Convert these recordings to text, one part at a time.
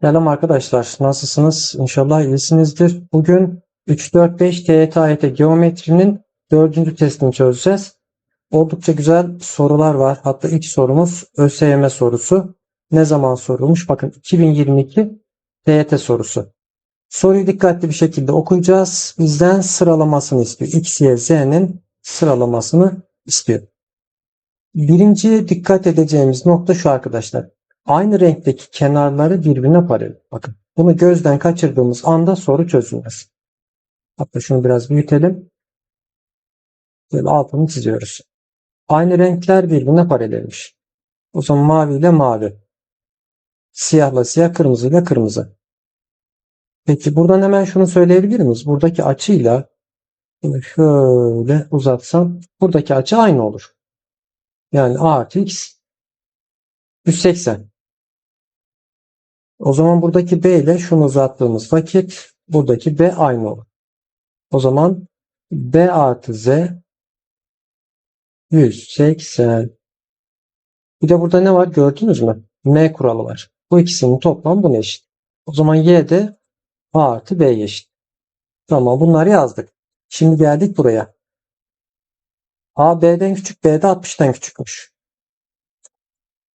Selam arkadaşlar. Nasılsınız? İnşallah iyisinizdir. Bugün 3-4-5 TYT AYT geometrinin dördüncü testini çözeceğiz. Oldukça güzel sorular var. Hatta ilk sorumuz ÖSYM sorusu. Ne zaman sorulmuş? Bakın 2022 TYT sorusu. Soruyu dikkatli bir şekilde okuyacağız. Bizden sıralamasını istiyor. X, Y, Z'nin sıralamasını istiyor. Birinci dikkat edeceğimiz nokta şu arkadaşlar aynı renkteki kenarları birbirine paralel. Bakın bunu gözden kaçırdığımız anda soru çözülmez. Hatta şunu biraz büyütelim. Böyle altını çiziyoruz. Aynı renkler birbirine paralelmiş. O zaman mavi ile mavi. Siyahla siyah, kırmızı ile kırmızı. Peki buradan hemen şunu söyleyebilir miyiz? Buradaki açıyla bunu şöyle uzatsam buradaki açı aynı olur. Yani a artı x 180. O zaman buradaki B ile şunu uzattığımız vakit buradaki B aynı olur. O zaman B artı Z 180. Bir de burada ne var gördünüz mü? M kuralı var. Bu ikisinin toplamı buna eşit. O zaman Y de A artı B eşit. Tamam bunları yazdık. Şimdi geldik buraya. A B'den küçük B de 60'tan küçükmüş.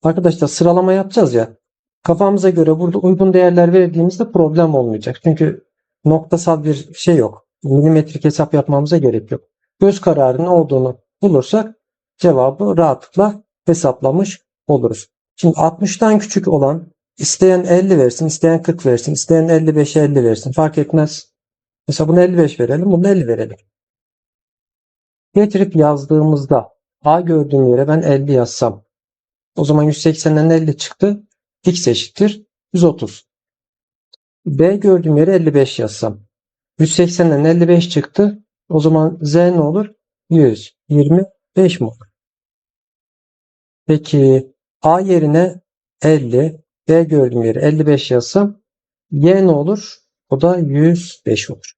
Arkadaşlar sıralama yapacağız ya. Kafamıza göre burada uygun değerler verdiğimizde problem olmayacak. Çünkü noktasal bir şey yok. Milimetrik hesap yapmamıza gerek yok. Göz kararı ne olduğunu bulursak cevabı rahatlıkla hesaplamış oluruz. Şimdi 60'tan küçük olan isteyen 50 versin, isteyen 40 versin, isteyen 55 50 versin. Fark etmez. Mesela bunu 55 verelim, bunu 50 verelim. Getirip yazdığımızda A gördüğüm yere ben 50 yazsam. O zaman 180'den 50 çıktı. X eşittir 130. B gördüğüm yere 55 yazsam. 180'den 55 çıktı. O zaman Z ne olur? 125 mi olur? Peki A yerine 50, B gördüğüm yere 55 yazsam Y ne olur? O da 105 olur.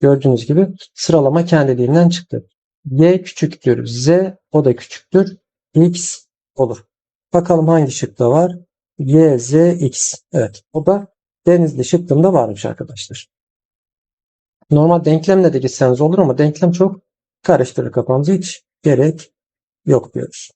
Gördüğünüz gibi sıralama kendiliğinden çıktı. Y küçüktür Z, o da küçüktür. X olur. Bakalım hangi şıkta var? Y, Z, X. Evet. O da denizli şıkkında varmış arkadaşlar. Normal denklemle de gitseniz olur ama denklem çok karıştırır kafamızı. Hiç gerek yok diyoruz.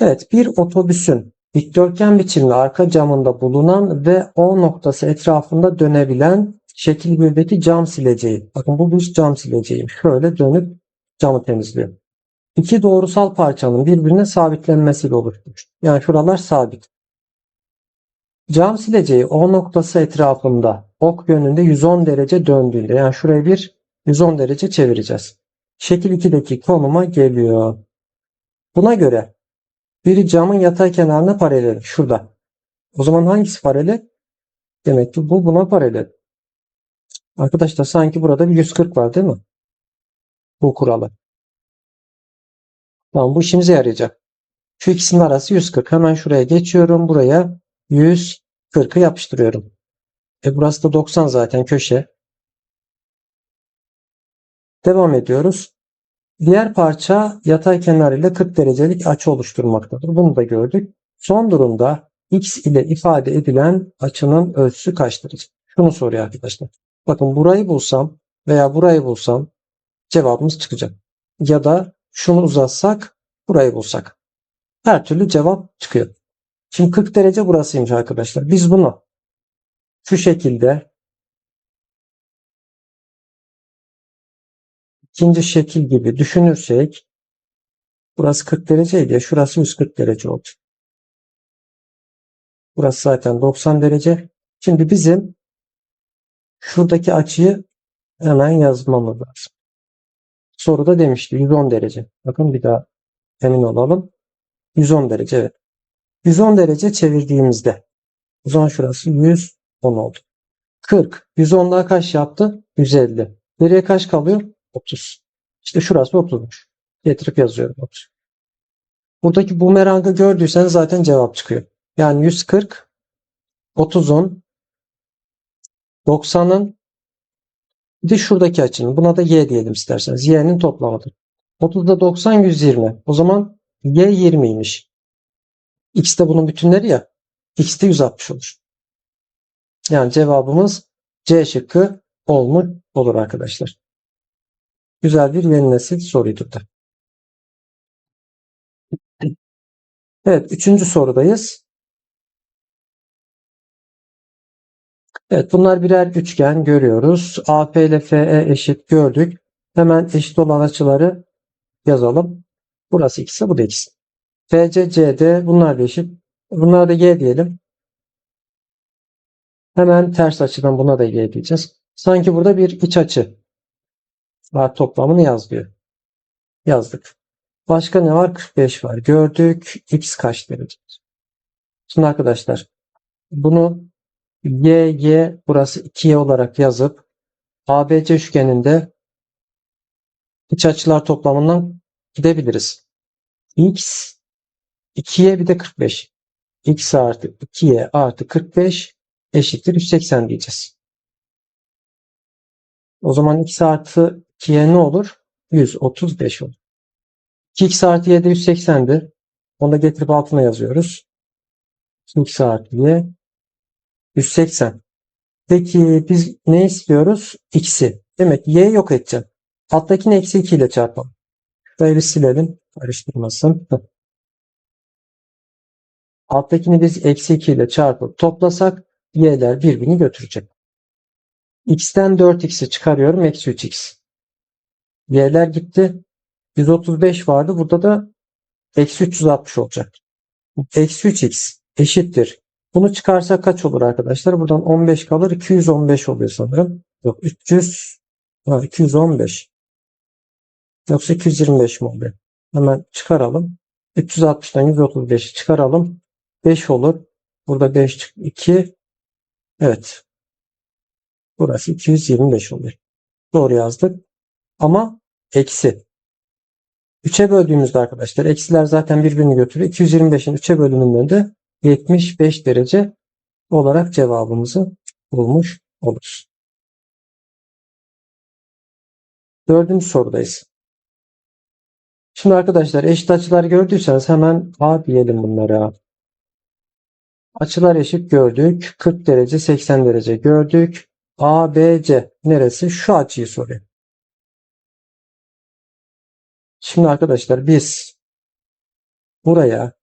Evet. Bir otobüsün dikdörtgen biçimli arka camında bulunan ve O noktası etrafında dönebilen şekil 1'deki cam sileceği. Bakın bu bir cam sileceği. Şöyle dönüp camı temizliyor iki doğrusal parçanın birbirine sabitlenmesiyle oluşmuş. Yani şuralar sabit. Cam sileceği O noktası etrafında ok yönünde 110 derece döndüğünde yani şurayı bir 110 derece çevireceğiz. Şekil 2'deki konuma geliyor. Buna göre biri camın yatay kenarına paralel. Şurada. O zaman hangisi paralel? Demek ki bu buna paralel. Arkadaşlar sanki burada bir 140 var değil mi? Bu kuralı. Tamam bu işimize yarayacak. Şu ikisinin arası 140. Hemen şuraya geçiyorum. Buraya 140'ı yapıştırıyorum. E burası da 90 zaten köşe. Devam ediyoruz. Diğer parça yatay kenar ile 40 derecelik açı oluşturmaktadır. Bunu da gördük. Son durumda x ile ifade edilen açının ölçüsü kaçtır? Şunu soruyor arkadaşlar. Bakın burayı bulsam veya burayı bulsam cevabımız çıkacak. Ya da şunu uzatsak burayı bulsak. Her türlü cevap çıkıyor. Şimdi 40 derece burasıymış arkadaşlar. Biz bunu şu şekilde ikinci şekil gibi düşünürsek burası 40 dereceydi ya şurası 140 derece oldu. Burası zaten 90 derece. Şimdi bizim şuradaki açıyı hemen yazmamız lazım. Soruda demişti 110 derece. Bakın bir daha emin olalım. 110 derece evet. 110 derece çevirdiğimizde o zaman şurası 110 oldu. 40. 110 daha kaç yaptı? 150. Nereye kaç kalıyor? 30. İşte şurası 30'muş. Getirip yazıyorum 30. Buradaki bumerangı gördüyseniz zaten cevap çıkıyor. Yani 140 30'un 90'ın bir de şuradaki açının. Buna da y diyelim isterseniz. y'nin toplamıdır. 30'da 90 120. O zaman y 20'ymiş. X de bunun bütünleri ya. x de 160 olur. Yani cevabımız C şıkkı olmuş olur arkadaşlar. Güzel bir yeni nesil soruydu da. Evet, üçüncü sorudayız. Evet, bunlar birer üçgen görüyoruz. AP ile FE eşit gördük. Hemen eşit olan açıları yazalım. Burası ikisi, bu da ikisi. FC, CD bunlar da eşit. Bunlara da Y diyelim. Hemen ters açıdan buna da Y diyeceğiz. Sanki burada bir iç açı var toplamını yaz. Yazdık. Başka ne var? 45 var. Gördük. X kaç derece? Şimdi arkadaşlar bunu Y, Y burası 2Y olarak yazıp ABC üçgeninde iç açılar toplamından gidebiliriz. X 2Y bir de 45. X artı 2Y artı 45 eşittir 180 diyeceğiz. O zaman X artı 2Y ne olur? 135 olur. 2x artı y de 180'dir. Onu da getirip altına yazıyoruz. x artı y 180. Peki biz ne istiyoruz? x'i. Demek y yok edeceğim. Alttakini eksi 2 ile çarpalım. Şurayı silelim. Karıştırmasın. Alttakini biz eksi 2 ile çarpıp toplasak y'ler birbirini götürecek. x'ten 4x'i çıkarıyorum. Eksi 3x. y'ler gitti. 135 vardı. Burada da eksi 360 olacak. Eksi 3x eşittir. Bunu çıkarsa kaç olur arkadaşlar? Buradan 15 kalır. 215 oluyor sanırım. Yok 300 ha, 215. Yoksa 225 mi oluyor? Hemen çıkaralım. 360'dan 135'i çıkaralım. 5 olur. Burada 5 çık 2. Evet. Burası 225 oluyor. Doğru yazdık. Ama eksi. 3'e böldüğümüzde arkadaşlar eksiler zaten birbirini götürüyor. 225'in 3'e bölümünden de 75 derece olarak cevabımızı bulmuş oluruz. Dördüncü sorudayız. Şimdi arkadaşlar eşit açılar gördüyseniz hemen A diyelim bunlara. Açılar eşit gördük. 40 derece 80 derece gördük. A, B, C neresi? Şu açıyı soruyor. Şimdi arkadaşlar biz buraya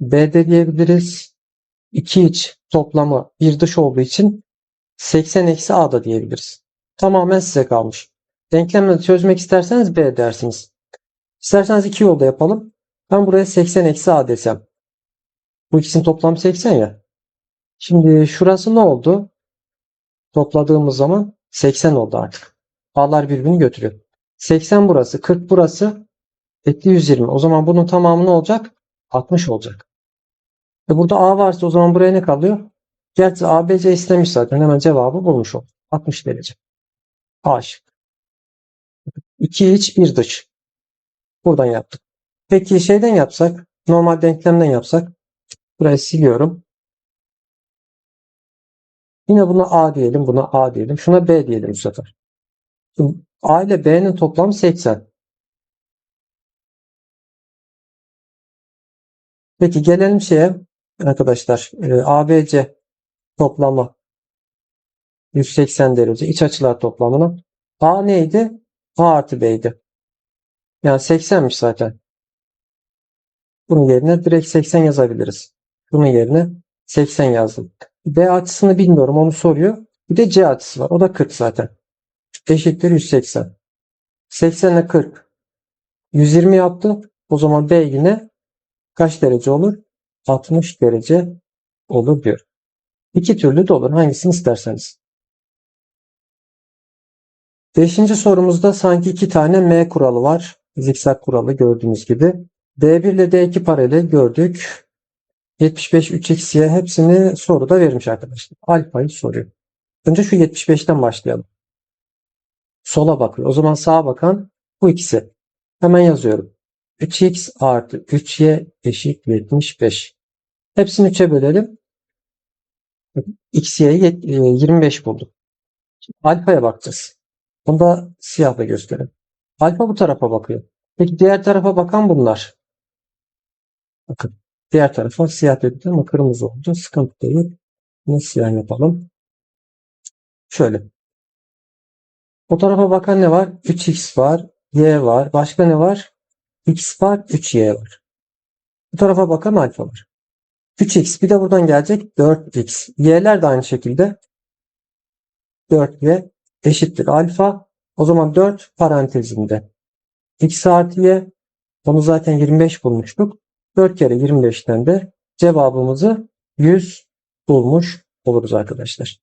BD diyebiliriz. 2 iç toplamı bir dış olduğu için 80 eksi A da diyebiliriz. Tamamen size kalmış. Denklemleri çözmek isterseniz B dersiniz. İsterseniz iki yolda yapalım. Ben buraya 80 eksi A desem. Bu ikisinin toplamı 80 ya. Şimdi şurası ne oldu? Topladığımız zaman 80 oldu artık. A'lar birbirini götürüyor. 80 burası, 40 burası, etti 120. O zaman bunun tamamı ne olacak? 60 olacak. E burada A varsa o zaman buraya ne kalıyor? Gerçi ABC istemiş zaten. Hemen cevabı bulmuş olduk. 60 derece. A şık. 2 iç 1 dış. Buradan yaptık. Peki şeyden yapsak, normal denklemden yapsak. Burayı siliyorum. Yine buna A diyelim, buna A diyelim. Şuna B diyelim bu sefer. A ile B'nin toplamı 80. Peki gelelim şeye arkadaşlar. E, ABC toplamı 180 derece. iç açılar toplamına. A neydi? A artı B'ydi. Yani 80'miş zaten. Bunun yerine direkt 80 yazabiliriz. Bunun yerine 80 yazdım. B açısını bilmiyorum onu soruyor. Bir de C açısı var. O da 40 zaten eşittir 180. 80 ile 40. 120 yaptı. O zaman B yine kaç derece olur? 60 derece olur diyor. İki türlü de olur. Hangisini isterseniz. Beşinci sorumuzda sanki iki tane M kuralı var. Zikzak kuralı gördüğünüz gibi. D1 ile D2 paralel gördük. 75 3x'ye hepsini soruda vermiş arkadaşlar. Alfayı soruyor. Önce şu 75'ten başlayalım sola bakıyor. O zaman sağa bakan bu ikisi. Hemen yazıyorum. 3x artı 3y eşit 75. Hepsini 3'e bölelim. x, y'yi 25 e, bulduk. alfaya bakacağız. Bunu da siyahla gösterelim. Alfa bu tarafa bakıyor. Peki diğer tarafa bakan bunlar. Bakın. Diğer tarafa siyah dedik ama kırmızı oldu. Sıkıntı değil. Bunu siyah yapalım. Şöyle. O tarafa bakan ne var? 3x var. Y var. Başka ne var? X var. 3y var. Bu tarafa bakan alfa var. 3x bir de buradan gelecek 4x. Y'ler de aynı şekilde 4y eşittir alfa. O zaman 4 parantezinde x artı y. Onu zaten 25 bulmuştuk. 4 kere 25'ten de cevabımızı 100 bulmuş oluruz arkadaşlar.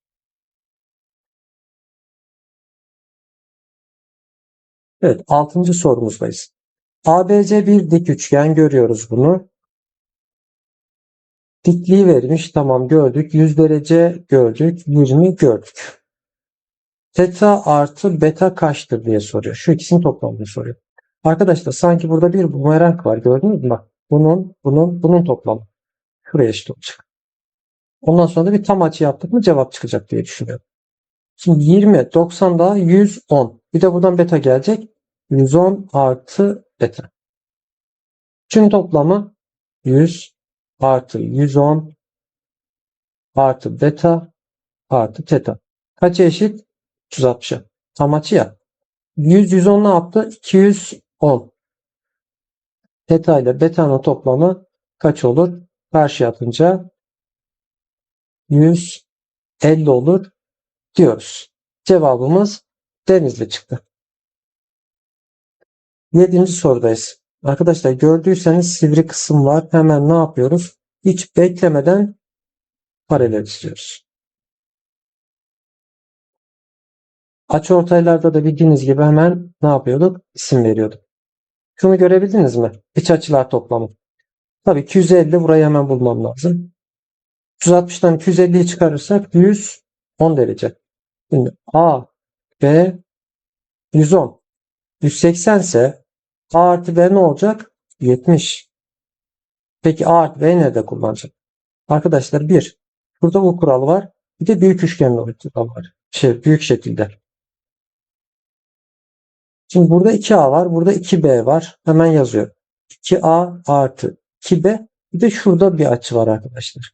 Evet 6. sorumuzdayız. ABC bir dik üçgen görüyoruz bunu. Dikliği vermiş. Tamam gördük. 100 derece gördük. 20 gördük. Teta artı beta kaçtır diye soruyor. Şu ikisinin toplamını soruyor. Arkadaşlar sanki burada bir bumerang var. Gördünüz mü? Bak bunun, bunun, bunun toplamı. Şuraya eşit olacak. Ondan sonra da bir tam açı yaptık mı cevap çıkacak diye düşünüyorum. Şimdi 20, 90 daha 110. Bir de buradan beta gelecek. 110 artı beta. Şunun toplamı 100 artı 110 artı beta artı teta. Kaça eşit? 360'a. Tam açı ya. 100 110 ne yaptı? 210. Teta ile beta'nın toplamı kaç olur? Karşıya atınca 150 olur diyoruz. Cevabımız Denizli çıktı. Yedinci sorudayız. Arkadaşlar gördüyseniz sivri kısım var. Hemen ne yapıyoruz? Hiç beklemeden paralel çiziyoruz. Açıortaylarda da bildiğiniz gibi hemen ne yapıyorduk? İsim veriyorduk. Şunu görebildiniz mi? İç açılar toplamı. Tabii 250 burayı hemen bulmam lazım. 360'dan 250'yi çıkarırsak 110 derece. Şimdi A, B 110. 180 ise A artı B ne olacak? 70. Peki A artı B nerede kullanacak? Arkadaşlar bir. Burada bu kural var. Bir de büyük üçgenli kural var. Şey, büyük şekilde. Şimdi burada 2A var. Burada 2B var. Hemen yazıyor. 2A artı 2B. Bir de şurada bir açı var arkadaşlar.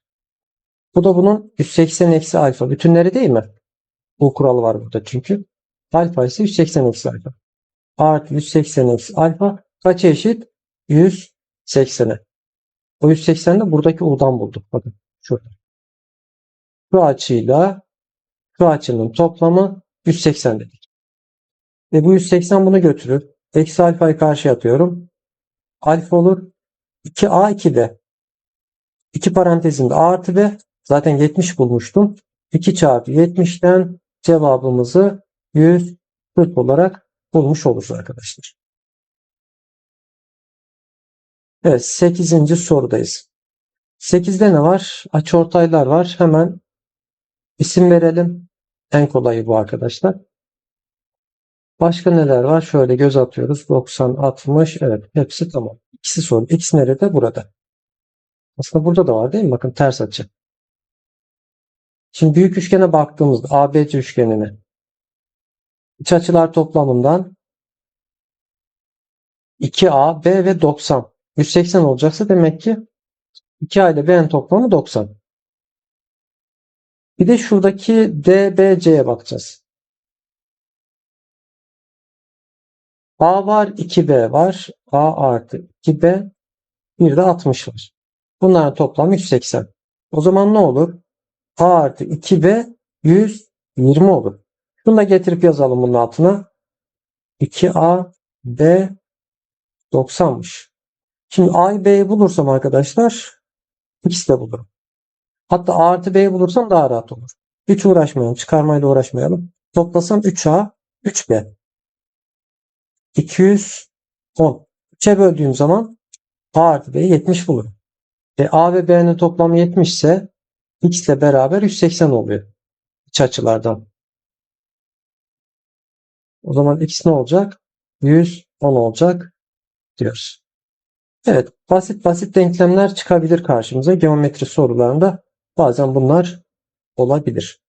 Bu da bunun 180 eksi alfa. Bütünleri değil mi? Bu kuralı var burada çünkü. Alfa ise 180 eksi alfa. Artı 180 eksi alfa kaça eşit? 180'e. O 180 de buradaki U'dan bulduk. Bakın şurada. Şu açıyla şu açının toplamı 180 dedik. Ve bu 180 bunu götürür. Eksi alfayı karşıya atıyorum. Alfa olur. 2A 2B. 2 parantezinde A artı B. Zaten 70 bulmuştum. 2 çarpı 70'ten cevabımızı 140 olarak bulmuş oluruz arkadaşlar. Evet 8. sorudayız. 8'de ne var? Açıortaylar var. Hemen isim verelim. En kolayı bu arkadaşlar. Başka neler var? Şöyle göz atıyoruz. 90, 60. Evet hepsi tamam. İkisi soru. X nerede? Burada. Aslında burada da var değil mi? Bakın ters açı. Şimdi büyük üçgene baktığımızda ABC üçgenine iç açılar toplamından 2A, B ve 90. 180 olacaksa demek ki 2A ile B'nin toplamı 90. Bir de şuradaki DBC'ye bakacağız. A var, 2B var. A artı 2B bir de 60 var. Bunların toplamı 180. O zaman ne olur? A artı 2B 120 olur. Şunu da getirip yazalım bunun altına. 2A B 90'mış. Şimdi A'yı B'yi bulursam arkadaşlar ikisi de bulurum. Hatta A artı B'yi bulursam daha rahat olur. Hiç uğraşmayalım. Çıkarmayla uğraşmayalım. Toplasam 3A 3B. 210. 3'e böldüğüm zaman A artı B'yi 70 bulurum. E, A ve B'nin toplamı 70 ise X ile beraber 180 oluyor. İç açılardan. O zaman X ne olacak? 110 olacak diyoruz. Evet, basit basit denklemler çıkabilir karşımıza. Geometri sorularında bazen bunlar olabilir.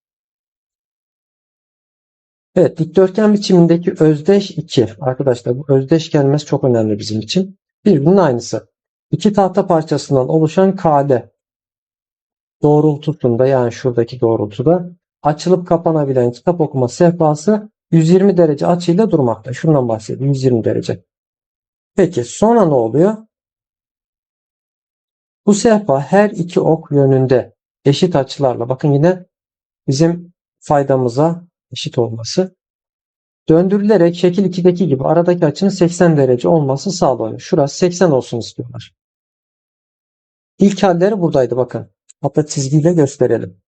Evet, dikdörtgen biçimindeki özdeş 2. Arkadaşlar bu özdeş kelimesi çok önemli bizim için. Birbirinin aynısı. İki tahta parçasından oluşan kale doğrultusunda yani şuradaki doğrultuda açılıp kapanabilen kitap okuma sehpası 120 derece açıyla durmakta. Şundan bahsediyorum 120 derece. Peki sonra ne oluyor? Bu sehpa her iki ok yönünde eşit açılarla bakın yine bizim faydamıza eşit olması döndürülerek şekil 2'deki gibi aradaki açının 80 derece olması sağlanıyor. Şurası 80 olsun istiyorlar. İlk halleri buradaydı bakın. Hatta çizgiyle gösterelim.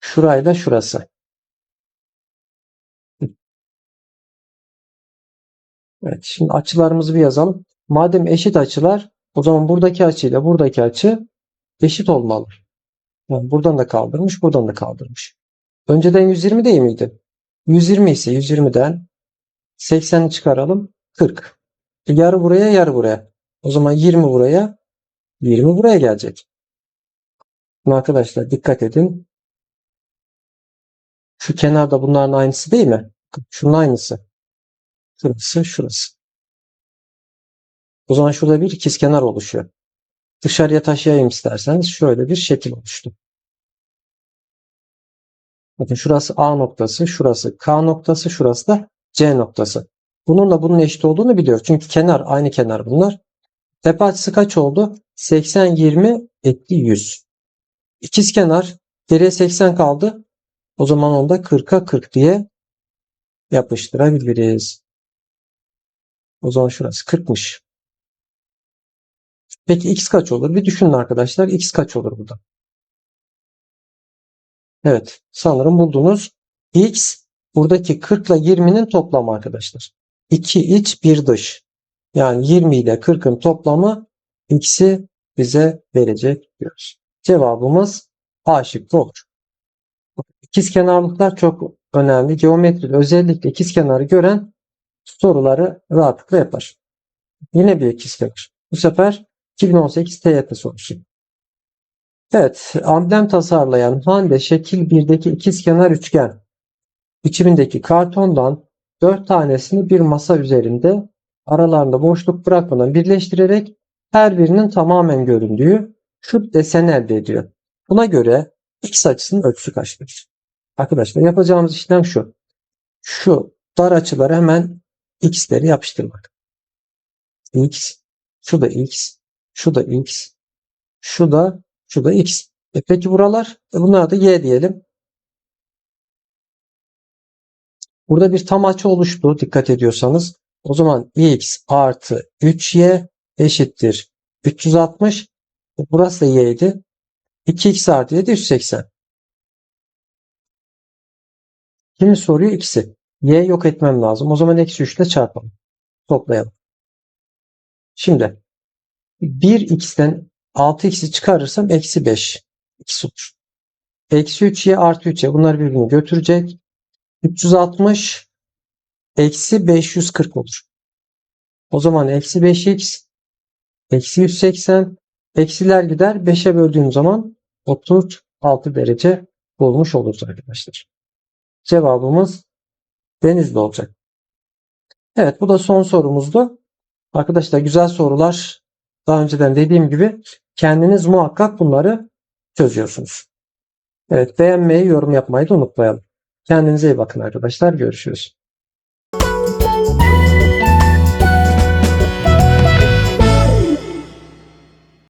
Şurayla şurası. Evet, şimdi açılarımızı bir yazalım. Madem eşit açılar, o zaman buradaki açıyla buradaki açı eşit olmalı. Yani buradan da kaldırmış, buradan da kaldırmış. Önceden 120 değil miydi? 120 ise 120'den 80'i çıkaralım. 40. E, Yarı buraya, yarı buraya. O zaman 20 buraya, 20 buraya gelecek. Şimdi arkadaşlar dikkat edin. Şu kenarda bunların aynısı değil mi? Şunun aynısı. Şurası, şurası. O zaman şurada bir ikizkenar oluşuyor. Dışarıya taşıyayım isterseniz şöyle bir şekil oluştu. Bakın şurası A noktası, şurası K noktası, şurası da C noktası. Bununla bunun eşit olduğunu biliyoruz. Çünkü kenar aynı kenar bunlar. Tepe açısı kaç oldu? 80 20 etti 100. İkiz kenar geriye 80 kaldı. O zaman onu da 40'a 40 diye yapıştırabiliriz. O zaman şurası 40'mış. Peki x kaç olur? Bir düşünün arkadaşlar. x kaç olur burada? Evet. Sanırım buldunuz. x buradaki 40 ile 20'nin toplamı arkadaşlar. 2 iç 1 dış. Yani 20 ile 40'ın toplamı x'i bize verecek diyoruz. Cevabımız A şıkkı olur. İkizkenarlıklar çok önemli. Geometride özellikle ikizkenarı gören soruları rahatlıkla yapar. Yine bir ikizkenar. Bu sefer 2018 TYT sorusu. Evet, amblem tasarlayan Hande şekil 1'deki ikizkenar üçgen biçimindeki kartondan 4 tanesini bir masa üzerinde aralarında boşluk bırakmadan birleştirerek her birinin tamamen göründüğü şu deseni elde ediyor. Buna göre x açısının ölçüsü kaçtır? Arkadaşlar yapacağımız işlem şu. Şu dar açıları hemen x'leri yapıştırmak. x, şu da x, şu da x, şu da şu da x. E peki buralar? E bunlara da y diyelim. Burada bir tam açı oluştu dikkat ediyorsanız. O zaman x artı 3y eşittir 360. E burası da y'ydi. 2x artı y de 180. Kimi soruyor? X'i. Y yok etmem lazım. O zaman eksi 3 ile çarpalım. Toplayalım. Şimdi 1x'ten 6x'i çıkarırsam eksi 5. x olur. Eksi 3y artı 3y bunlar birbirini götürecek. 360 eksi 540 olur. O zaman eksi 5x eksi 180 eksiler gider 5'e böldüğüm zaman 36 derece bulmuş oluruz arkadaşlar. Cevabımız Denizli olacak. Evet bu da son sorumuzdu. Arkadaşlar güzel sorular. Daha önceden dediğim gibi kendiniz muhakkak bunları çözüyorsunuz. Evet beğenmeyi, yorum yapmayı da unutmayalım. Kendinize iyi bakın arkadaşlar. Görüşürüz.